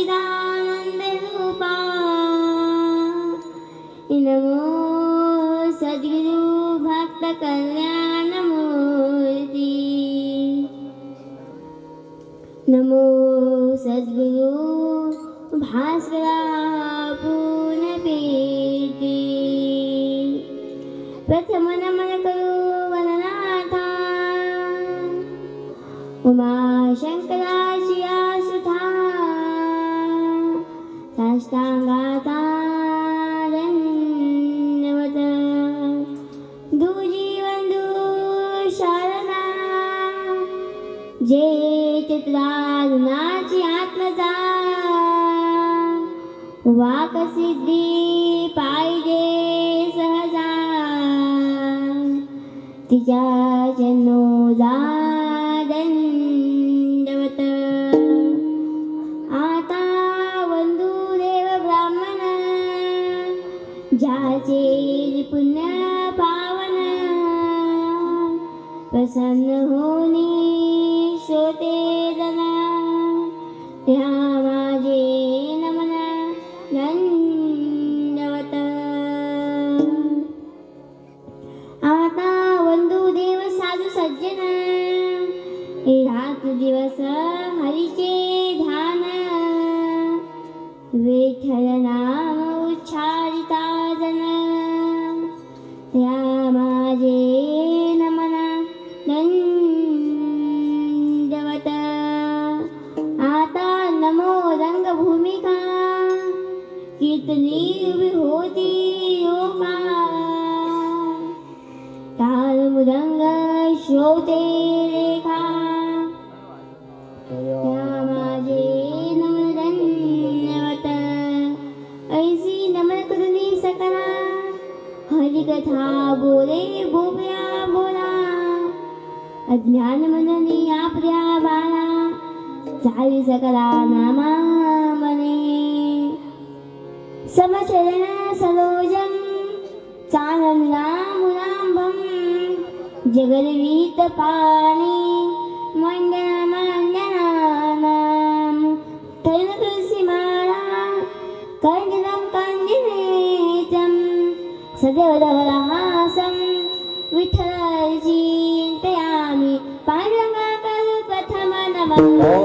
नमो सद्गुरु रूपा। नमो सद्गुरु भक्त कल्याण नमो सद्गुरु भास्करा पूर्णपेटी प्रथम नमन करो वननाथा उमा वाकसिद्धी पाहिजे सहजा। तिच्या जन्नो दंडवत आता वंदुदेव ब्राह्मण ज्याचे पुण्य पावन। प्रसन्न होनी श्रोते जना। उभी होती ताल मृदंग श्रोते रेखा. माझे नमन धन्यवत ऐसी नमन करुणी सकला. हरिकथा बोले बोबया बोला अज्ञान मननी आपल्या बाळा चाली सकला नामा समचरण सरोजं चानन्दामुलाम्बं जगद्वीत जगद्वीतपाणि मण्डनमण्डनानां तैलतुलसीमाला कण्डनं कण्डिनेत्रं सदैव धवलहासं विठ्ठलचिन्तयामि प्रथम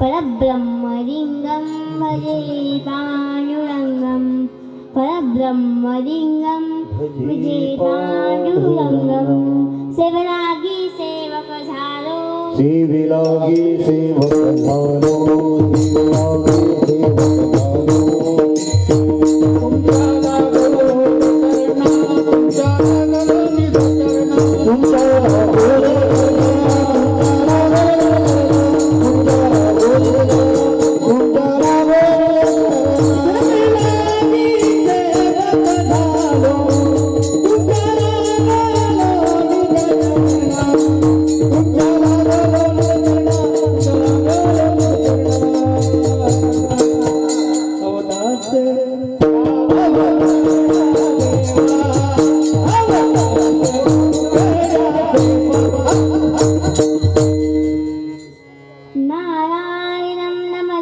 परब्रह्मलिङ्गं भजे पाण्डुरङ्गं। परब्रह्मलिङ्गं भजे पाण्डुरङ्गं। सेवलागी ब्रह्मलिङ्गम् पाण्डुरङ्गम् परब्रह्मलिङ्गम् शिवरागीव सेवक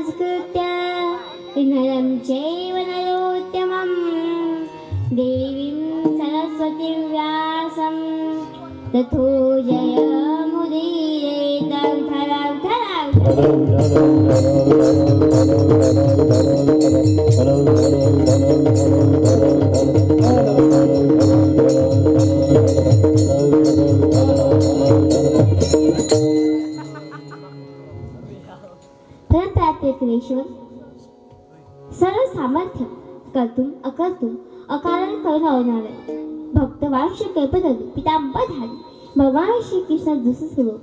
संस्कृत्य विनरं चैवनरोत्तमं देवीं सरस्वतीं व्यासं तथो जयमुदीरेतं धरां धरां कर्तुम अकर्तुम अकारण कळवणारे. भक्त वार्ष कल्पतरू पितांबधारी भगवान श्री कृष्ण दुसरं स्वरूप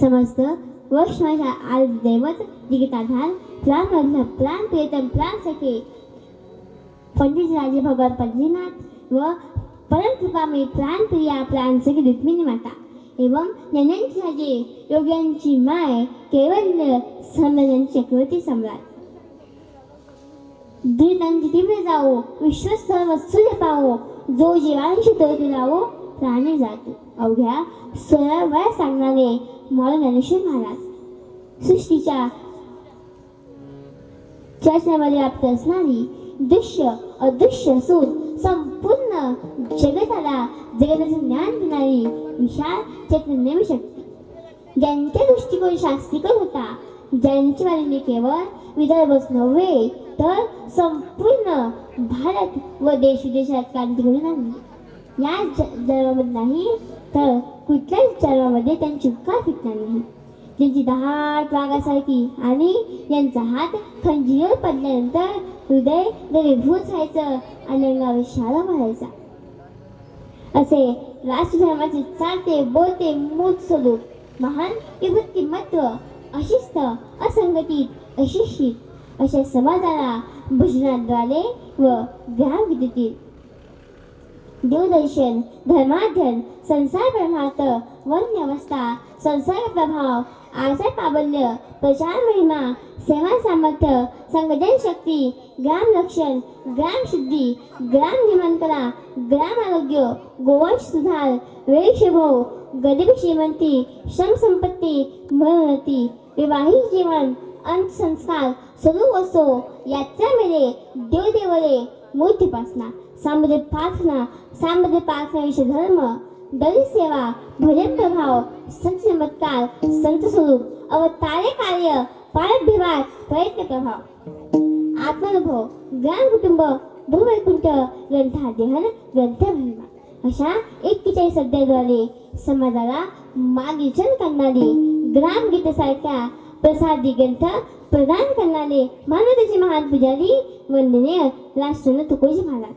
समस्त वैष्णवाच्या आज दैवत जिगिताधार प्लान मधलं प्लान प्रियतम प्लान सखे. पंडित राजे भगवान पंढरीनाथ व परमकृपामयी प्राणप्रिया प्राणसखी रुक्मिणी माता. एवं ज्ञानांची राजे योग्यांची माय केवल संमेलन चक्रवर्ती सम्राट. धीरतांची तीव्र जाओ विश्वस्त वस्तू पाहो जो जीवांशी तो लावो प्राणी जातो. अवघ्या सोळा वया सांगणारे मला ज्ञानेश्वर महाराज. सृष्टीच्या चर्चेमध्ये व्याप्त असणारी दृश्य अदृश्य असून संपूर्ण जगताला जगताचे ज्ञान देणारी विशाल चैतन्य शक्ती. ज्यांच्या दृष्टिकोन शास्त्रीकर होता. ज्यांची वाहिनी केवळ विदर्भच नव्हे तर संपूर्ण भारत व देश विदेशात क्रांती घडून आणली. या ज- जन्मामध्ये नाही तर कुठल्याच जन्मामध्ये त्यांची उपकार फिटणार नाही. त्यांची दहाट वाघासारखी आणि यांचा हात खंजीवर पडल्यानंतर हृदय दरीभूत व्हायचं आणि अंगावर शाळा मारायचा. असे राष्ट्रधर्माचे चालते बोलते मूळ स्वरूप. महान विभक्तिमत्व अशिस्त असंघटित अशिक्षित अशा समाजाला भजनाद्वारे व ग्रामविद्युतील देवदर्शन धर्माध्यन संसार प्रभात वन्य अवस्था संसार प्रभाव आचार प्राबल्य प्रचार महिमा सेवा सामर्थ्य संघटन शक्ती ग्राम लक्षण ग्राम शुद्धी ग्राम निमंत्रणा ग्राम आरोग्य गोवंश सुधार वेळशभो गरिबी श्रीमंती श्रम संपत्ती मनोन्नती विवाहित जीवन अंतसंस्कार स्वरूप असो यात्रामध्ये देवदेवरे मूर्तीपासना सामध्ये प्रार्थना सामध्ये प्रार्थना विषय धर्म दलित सेवा भजन प्रभाव संत चमत्कार संत स्वरूप अवतारे कार्य पारभिवार प्रयत्न प्रभाव. आत्मानुभव ग्राम कुटुंब भूवैकुंठ ग्रंथाध्ययन ग्रंथ महिमा अशा एकेचाळीस अध्यायाद्वारे समाजाला मार्गदर्शन करणारी ग्रामगीतासारख्या प्रसादी ग्रंथ प्रदान करणारे मानवतेचे महान पुजारी वंदनीय राष्ट्रन तुकोजी महाराज.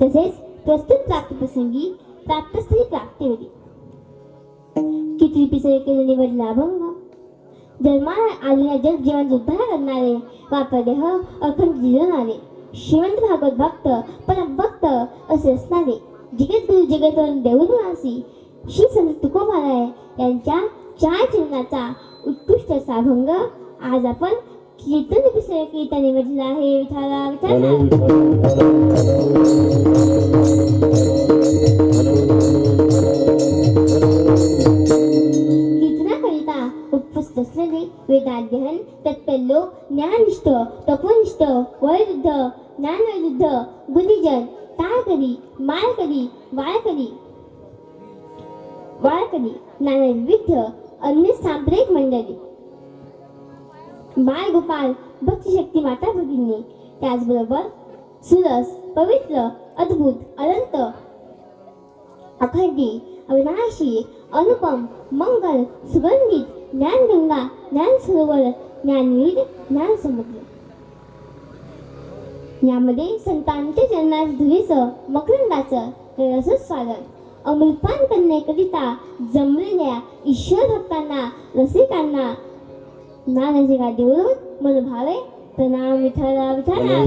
तसेच प्रस्तुत प्राप्तीप्रसंगी प्राप्ती होती किती पिसरे केले निवडला अभंग जन्माला आलेल्या जग जीवन उद्धार करणारे वापरदेह अखंड आले श्रीमंत भागवत भक्त परम भक्त असे असणारे जगद्गुरु जगतवन देवनिवासी श्री संत तुकोबाराय यांच्या चार उत्कृष्ट असा आज आपण कीर्तन पिसळे कीर्तन निवडला आहे. विठाला कीर्तनाकरिता उपस्थित असलेले वेदाध्ययन तत्पल्लोक ज्ञाननिष्ठ तपोनिष्ठ वयवृद्ध ज्ञानवृद्ध बुद्धिजन टाळकरी माळकरी वाळकरी वाळकरी नाना विविध अन्य सांप्रदायिक मंडळी. बाळगोपाल भक्तिशक्ती माता भगिनी. त्याचबरोबर सुरस पवित्र अद्भुत अनंत अखंडी अविनाशी अनुपम मंगल सुगंधित ज्ञानगंगा ज्ञान सरोवर ज्ञानवीर ज्ञान समुद्र यामध्ये संतांचे जन्मास धुलीस मकरंदाचं रसच स्वागत. अमृतपान करण्याकरिता जमलेल्या ईश्वर भक्तांना रसिकांना नानाजी गादीवरून मनभावे प्रणाम विठाला विठाला